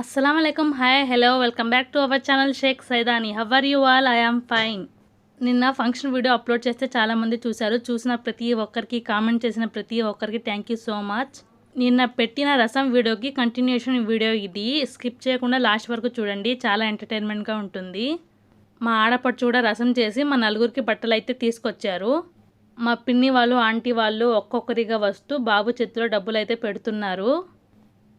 అస్సలం అయికం hi hello welcome back to our channel Shaik Saidani how are you all I am fine నిన్న function video upload చేస్తే చాలామంది చూశారు. చూసిన ప్రతి ఒక్కరికి కామెంట్ చేసిన ప్రతి ఒక్కరికి థ్యాంక్ యూ సో మచ్ నిన్న పెట్టిన రసం వీడియోకి కంటిన్యూషన్ వీడియో ఇది. స్కిప్ చేయకుండా లాస్ట్ వరకు చూడండి. చాలా ఎంటర్టైన్మెంట్గా ఉంటుంది. మా ఆడపడుచు కూడా రసం చేసి మా నలుగురికి బట్టలు అయితే తీసుకొచ్చారు. మా పిన్ని వాళ్ళు ఆంటీ వాళ్ళు ఒక్కొక్కరిగా వస్తూ బాబు చేతిలో డబ్బులు అయితే పెడుతున్నారు.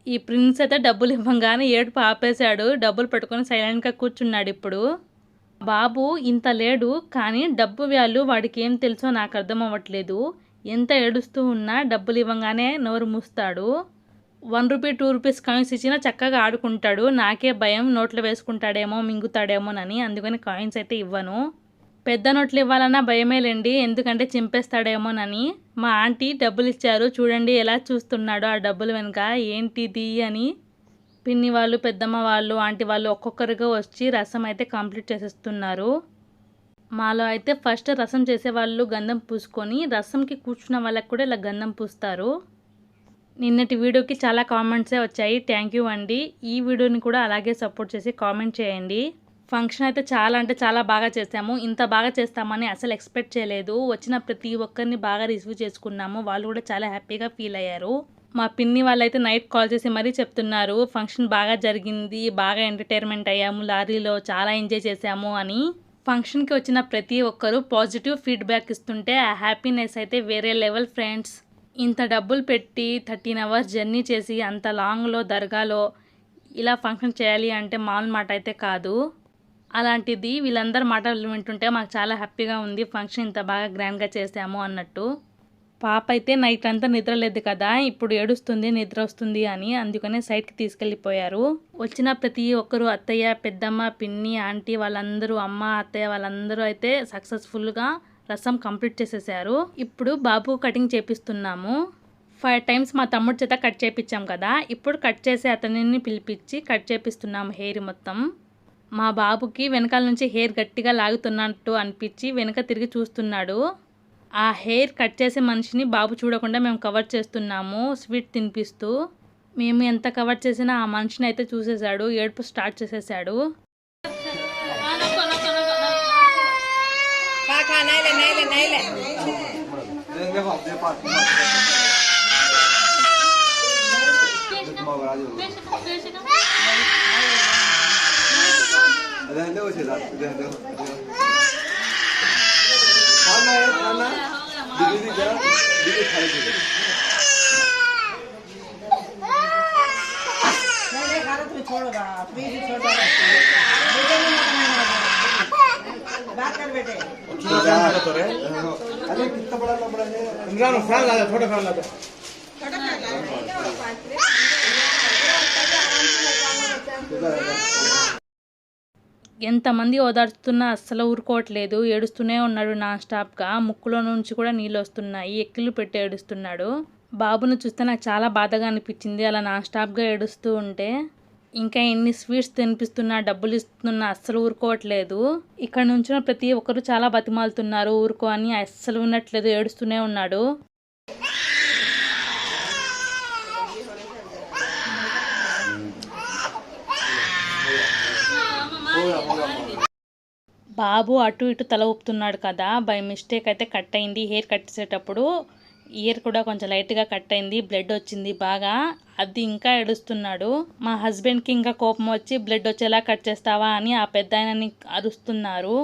ఈ ప్రిన్స్ అయితే డబ్బులు ఇవ్వంగానే ఏడుపు ఆపేశాడు. డబ్బులు పట్టుకొని సైలెంట్గా కూర్చున్నాడు ఇప్పుడు. బాబు ఇంత లేడు కానీ డబ్బు వాల్యూ వాడికి ఏం తెలుసో నాకు అర్థం అవ్వట్లేదు. ఎంత ఏడుస్తూ ఉన్నా డబ్బులు ఇవ్వంగానే నోరు మూస్తాడు. One rupee two rupees coins ఇచ్చినా చక్కగా ఆడుకుంటాడు. నాకే భయం నోట్లో వేసుకుంటాడేమో మింగుతాడేమోనని. అందుకని కాయిన్స్ అయితే ఇవ్వను. పెద్ద నోట్లు ఇవ్వాలన్నా భయమే లేండి ఎందుకంటే చింపేస్తాడేమోనని. మా ఆంటీ డబ్బులు ఇచ్చారు చూడండి ఎలా చూస్తున్నాడో ఆ డబ్బులు వెనుక ఏంటిది అని. పిన్ని వాళ్ళు పెద్దమ్మ వాళ్ళు ఆంటీ వాళ్ళు ఒక్కొక్కరిగా వచ్చి రసం అయితే కంప్లీట్ చేసేస్తున్నారు. మాలో అయితే ఫస్ట్ రసం చేసే వాళ్ళు గంధం పూసుకొని రసంకి కూర్చున్న వాళ్ళకి కూడా ఇలా గంధం పూస్తారు. నిన్నటి వీడియోకి చాలా కామెంట్సే వచ్చాయి థ్యాంక్ యూ అండి. ఈ వీడియోని కూడా అలాగే సపోర్ట్ చేసి కామెంట్ చేయండి. ఫంక్షన్ అయితే చాలా అంటే చాలా బాగా చేసాము. ఇంత బాగా చేస్తామని అసలు ఎక్స్పెక్ట్ చేయలేదు. వచ్చిన ప్రతి ఒక్కరిని బాగా రిసీవ్ చేసుకున్నాము. వాళ్ళు కూడా చాలా హ్యాపీగా ఫీల్ అయ్యారు. మా పిన్ని వాళ్ళైతే నైట్ కాల్ చేసి మరీ చెప్తున్నారు ఫంక్షన్ బాగా జరిగింది బాగా ఎంటర్టైన్మెంట్ అయ్యాము లారీలో చాలా ఎంజాయ్ చేసాము అని. ఫంక్షన్కి వచ్చిన ప్రతి ఒక్కరూ పాజిటివ్ ఫీడ్బ్యాక్ ఇస్తుంటే ఆ హ్యాపీనెస్ అయితే వేరే లెవెల్ ఫ్రెండ్స్. ఇంత డబ్బులు పెట్టి థర్టీన్ అవర్స్ జర్నీ చేసి అంత లాంగ్లో దర్గాలో ఇలా ఫంక్షన్ చేయాలి అంటే మామూలు మాట అయితే కాదు. అలాంటిది వీళ్ళందరి మాటలు వింటుంటే మాకు చాలా హ్యాపీగా ఉంది. ఫంక్షన్ ఇంత బాగా గ్రాండ్గా చేసాము అన్నట్టు. పాప అయితే నైట్ అంతా నిద్ర లేదు కదా ఇప్పుడు ఏడుస్తుంది నిద్ర వస్తుంది అని అందుకనే సైట్కి తీసుకెళ్ళిపోయారు. వచ్చిన ప్రతి ఒక్కరు అత్తయ్య పెద్దమ్మ పిన్ని ఆంటీ వాళ్ళందరూ అమ్మ అత్తయ్య వాళ్ళందరూ అయితే సక్సెస్ఫుల్గా రసం కంప్లీట్ చేసేసారు. ఇప్పుడు బాబు కటింగ్ చేపిస్తున్నాము. ఫైవ్ టైమ్స్ మా తమ్ముడి చేత కట్ చేపించాం కదా ఇప్పుడు కట్ చేసే అతనిని పిలిపించి కట్ చేపిస్తున్నాము హెయిర్ మొత్తం. మా బాబుకి వెనకాల నుంచి హెయిర్ గట్టిగా లాగుతున్నట్టు అనిపించి వెనక తిరిగి చూస్తున్నాడు. ఆ హెయిర్ కట్ చేసే మనిషిని బాబు చూడకుండా మేము కవర్ చేస్తున్నాము స్వీట్ తినిపిస్తూ. మేము ఎంత కవర్ చేసినా ఆ మనిషిని అయితే చూసేశాడు ఏడుపు స్టార్ట్ చేసేసాడు నైలే నైలే నైలే. तुम छोड़ोगा प्लीज छोड़ दो बेटे ने मत नहीं बात कर बेटे अरे कितना बड़ा कपड़ा है इमरान फैन ला दे छोटा फैन ला दे ఎంతమంది ఓదార్చుతున్నా అస్సలు ఊరుకోవట్లేదు. ఏడుస్తూనే ఉన్నాడు నాన్ స్టాప్గా ముక్కులో నుంచి కూడా నీళ్ళు వస్తున్నాయి. ఎక్కిళ్ళు పెట్టి ఏడుస్తున్నాడు. బాబును చూస్తే నాకు చాలా బాధగా అనిపించింది. అలా నాన్ స్టాప్గా ఏడుస్తూ ఉంటే ఇంకా ఎన్ని స్వీట్స్ తినిపిస్తున్నా డబ్బులు ఇస్తున్నా అస్సలు ఊరుకోవట్లేదు. ఇక్కడ నుంచిన ప్రతి ఒక్కరు చాలా బతిమాలుతున్నారు. ఊరుకో అని అస్సలు వినట్లేదు. ఏడుస్తూనే ఉన్నాడు. బాబు అటు ఇటు తల ఊపుతున్నాడు కదా బై మిస్టేక్ అయితే కట్ అయింది. హెయిర్ కట్టేసేటప్పుడు ఇయర్ కూడా కొంచెం లైట్గా కట్ అయింది బ్లడ్ వచ్చింది బాగా. అది ఇంకా ఏడుస్తున్నాడు. మా హస్బెండ్కి ఇంకా కోపం వచ్చి బ్లడ్ వచ్చేలా కట్ చేస్తావా? అని ఆ పెద్ద ఆయనని అరుస్తున్నారు.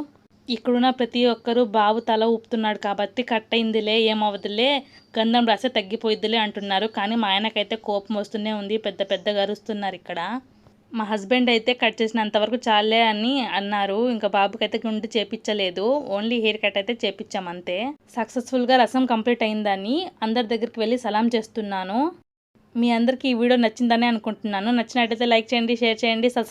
ఇక్కడున్న ప్రతి ఒక్కరూ బాబు తల ఊపుతున్నాడు కాబట్టి కట్ అయిందిలే ఏమవదులే గంధం రాస్తే తగ్గిపోయిద్దిలే అంటున్నారు. కానీ మా ఆయనకైతే కోపం వస్తూనే ఉంది పెద్ద పెద్దగా అరుస్తున్నారు ఇక్కడ. మా హస్బెండ్ అయితే కట్ చేసినంత వరకు చాలే అని అన్నారు. ఇంకా బాబుకి అయితే గుండు చేపించలేదు. ఓన్లీ హెయిర్ కట్ అయితే చేపించాం అంతే. సక్సెస్ఫుల్గా రసం కంప్లీట్ అయిందని అందరి దగ్గరికి వెళ్ళి సలాం చేస్తున్నాను. మీ అందరికీ ఈ వీడియో నచ్చిందని అనుకుంటున్నాను. నచ్చినట్టయితే లైక్ చేయండి షేర్ చేయండి సబ్స్క్రైబ్